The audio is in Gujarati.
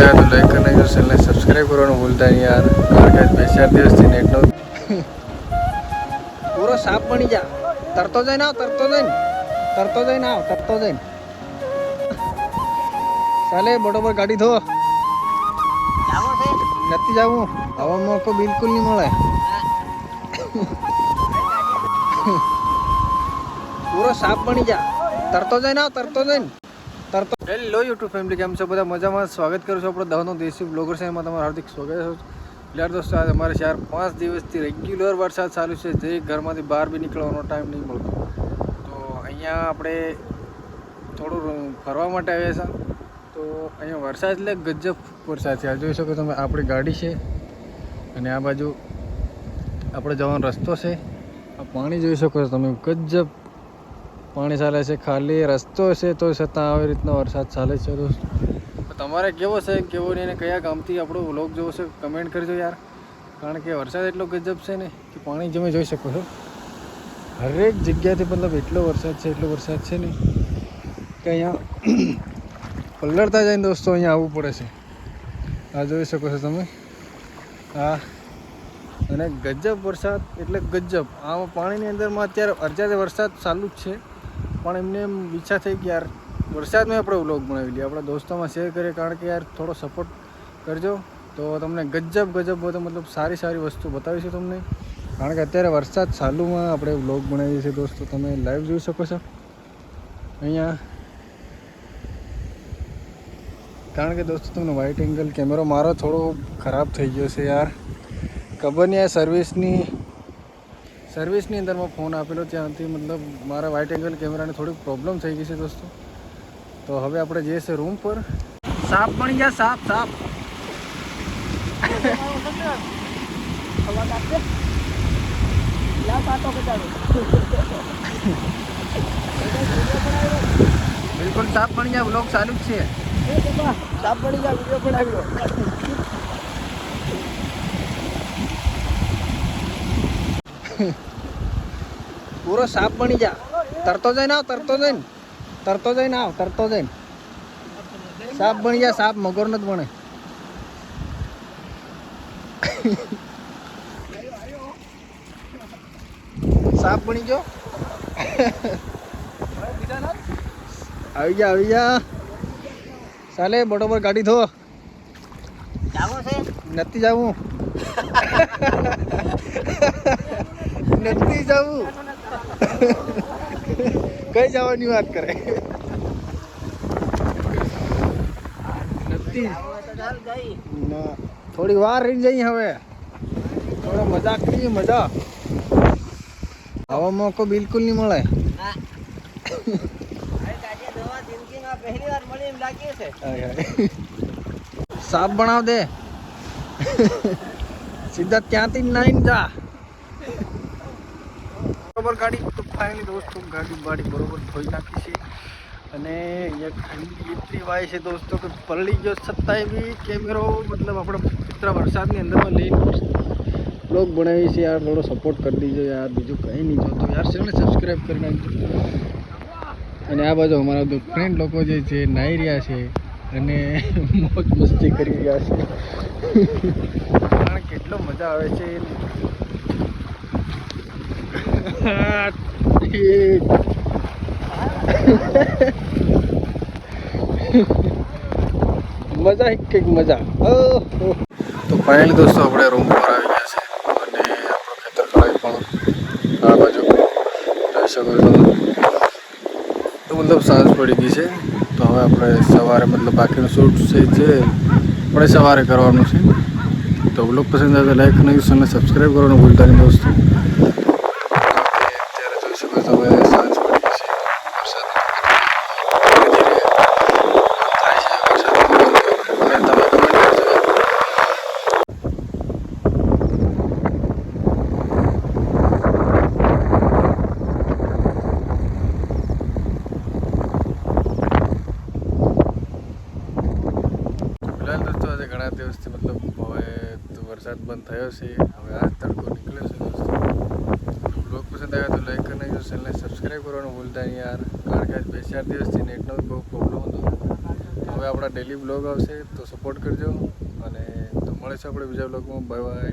આવ્યા તો લાઈક કરી નાખજો ચેનલને સબસ્ક્રાઈબ કરવાનું ભૂલતા નહીં યાર. કારણ કે બે ચાર દિવસથી નેટનો પૂરો સાપ બની જા. તરતો જઈને આવ, તરતો જઈને. તરતો જઈને આવ, તરતો જઈને. ચાલે, બરોબર ગાડી ધો. નથી જવું. આવા મોકો બિલકુલ નહીં મળે. પૂરો સાપ બની જા. તરતો જઈને આવ, તરતો જઈને. તરતો હેલો યુટ્યુબ ફેમિલી કેમ છો? બધા મજામાં? સ્વાગત કરું છું આપણો દહનો દેશી બ્લોગર છે. એમાં તમારું હાર્દિક સ્વાગત છે. યાર દોસ્તો, આજે અમારે ચાર પાંચ દિવસથી રેગ્યુલર વરસાદ ચાલુ છે. જે ઘરમાંથી બહાર બી નીકળવાનો ટાઈમ નહીં મળતો. તો અહીંયા આપણે થોડું ફરવા માટે આવ્યા છે. તો અહીંયા વરસાદ એટલે ગજબ વરસાદ છે. આ જોઈ શકો તમે, આપણી ગાડી છે. અને આ બાજુ આપણે જવાનો રસ્તો છે. આ પાણી જોઈ શકો તમે, ગજબ પાણી ચાલે છે ખાલી, રસ્તો છે તો છતાં આવી રીતનો વરસાદ ચાલે છે દોસ્ત તમારે કેવો છે, કેવો નહીં અને કયા ગામથી આપણો વ્લોગ જોવો છે કમેન્ટ કરજો યાર. કારણ કે વરસાદ એટલો ગજબ છે ને કે પાણી તમે જોઈ શકો છો. હરેક જગ્યાથી મતલબ એટલો વરસાદ છે, એટલો વરસાદ છે ને કે અહીંયા પલળતા ને દોસ્તો અહીંયા આવવું પડે છે. આ જોઈ શકો છો તમે. આ અને ગજબ વરસાદ એટલે ગજબ. આમાં પાણીની અંદરમાં અત્યારે અરજાતે વરસાદ ચાલુ જ છે. પણ એમને એમ ઈચ્છા થઈ કે યાર, વરસાદમાં આપણે વ્લોગ બનાવી લઈએ. આપણા દોસ્તોમાં શેર કરીએ કારણ કે યાર થોડો સપોર્ટ કરજો. તો તમને ગજબ ગજબ બધો મતલબ સારી સારી વસ્તુ બતાવીશું તમને. કારણ કે અત્યારે વરસાદ ચાલુમાં આપણે વ્લોગ બનાવીએ છીએ દોસ્તો. તમે લાઈવ જોઈ શકો છો. અહીંયા. કારણ કે દોસ્તો તમને વાઇટ એંગલ કેમેરો મારો થોડો ખરાબ થઈ ગયો છે યાર. ખબર નહીં આ સર્વિસની સર્વિસની અંદરમાં ફોન આપેલો, ત્યાંથી મતલબ મારા વાઇટ એંગલ કેમેરાને થોડીક પ્રોબ્લેમ થઈ ગઈ છે દોસ્તો. તો હવે આપણે જઈએ છીએ રૂમ પર. સાપ બની ગયા, સાપ સાપ. બિલકુલ સાપ બની ગયા બ્લોગ ચાલુ જ છે. સાપ પડી ગયા વીડિયો બનાવ્યો. પૂરો સાપ બની જા. તરતો જઈને આવ તરતો જઈને. તરતો જઈને આવ તરતો જઈને. સાપ બની જા સાપ મગર જ બને. સાપ બની ગયો. આવી જા આવી જા. ચાલે બરોબર ગાડી ધો. નથી જવું. નથી જવું. કઈ જવાની વાત કરે? નથી. ના. થોડી વાર રહી જઈ હવે. થોડો મજા કરીએ મજા. આવો મોકો બિલકુલ નહીં મળે. સાપ બનાવ દે. સીધા ત્યાંથી નાઈને જા. બરોબર ગાડી તો ફાઇનલી દોસ્તો ગાડી બાડી બરોબર ધોઈ નાખી છે. અને અહીંયા ઠંડી એટલી વાય છે દોસ્તો કે પલળી ગયો છતાંય બી કેમેરો, મતલબ આપણે મિત્ર વરસાદની અંદરમાં લઈ બ્લોગ બનાવી છે યાર, થોડો સપોર્ટ કરી દીજો યાર, બીજું કંઈ નહીં જોતો. યાર ચેનલ સબસ્ક્રાઈબ કરી નાખજો. અને આ બાજુ અમારા ફ્રેન્ડ લોકો જે છે, નાહી રહ્યા છે અને મોજ મસ્તી કરી રહ્યા છે. કારણ કેટલો મજા આવે છે. મજા એક કંઈક મજા. તો ફાઇનલી દોસ્તો આપણે રૂમ પર આવી ગયા છે. અને આપણો ખેતર ખરાઈ પણ આ બાજુ જોઈ શકો છો. તો મતલબ સાંજ પડી ગઈ છે. તો હવે આપણે સવારે મતલબ બાકીનું શૂટ છે જે આપણે સવારે કરવાનું છે. તો બ્લોગ પસંદ આવે લાઈક અને અને સબસ્ક્રાઈબ કરવાનું ભૂલતા નહીં દોસ્તો. અત્યારે જોઈ શકો છો તમે સાંજ પડી ગઈ છે વરસાદ ધીરે ધીરે થાય છે વરસાદ અને તમે કમેન્ટ કરજો ફિલહાલ દોસ્તો આજે ઘણા દિવસથી મતલબ હવે તો વરસાદ બંધ થયો છે હવે આજ તડકો નીકળ્યો છે દોસ્તો બ્લોગ પસંદ આવ્યો તો લાઈક કરી ચેનલને સબસ્ક્રાઈબ કરવાનું ભૂલતા નહીં યાર. કારણ કે બે ચાર દિવસથી નેટનો બહુ પ્રોબ્લેમ હતો. હવે આપણા ડેલી બ્લોગ આવશે તો સપોર્ટ કરજો. અને તો મળે છે આપણે બીજા બ્લોગમાં બાય બાય